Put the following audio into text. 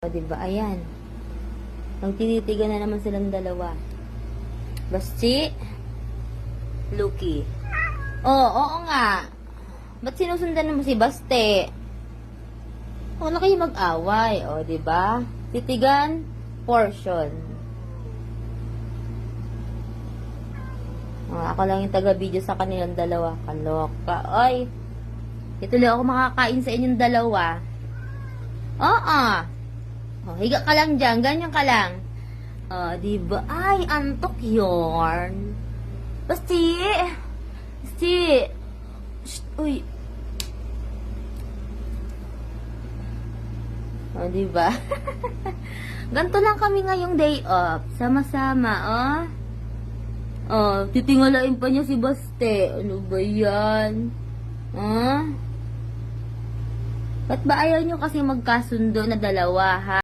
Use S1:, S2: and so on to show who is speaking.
S1: O, diba? Ayan. Nagtititigan na naman silang dalawa. Basti? Lucky. Oo, oo nga. Ba't sinusundan mo si Baste? Wala kayo mag-away. O, diba? Titigan, portion. O, ako lang yung taga-video sa kanilang dalawa. Kaloka. Ito lang ako makakain sa inyong dalawa. Oo. Oh, higa ka lang dyan. Ganyan ka lang. Oh, di ba? Ay, antok yorn. Basti. Basti. Shh, uy. Oh, di ba? Ganto lang kami ngayong day off. Sama-sama, oh. Oh, titingalain pa niya si Baste. Ano ba yan? Ah? Ba't ba ayaw nyo kasi magkasundo na dalawa, ha?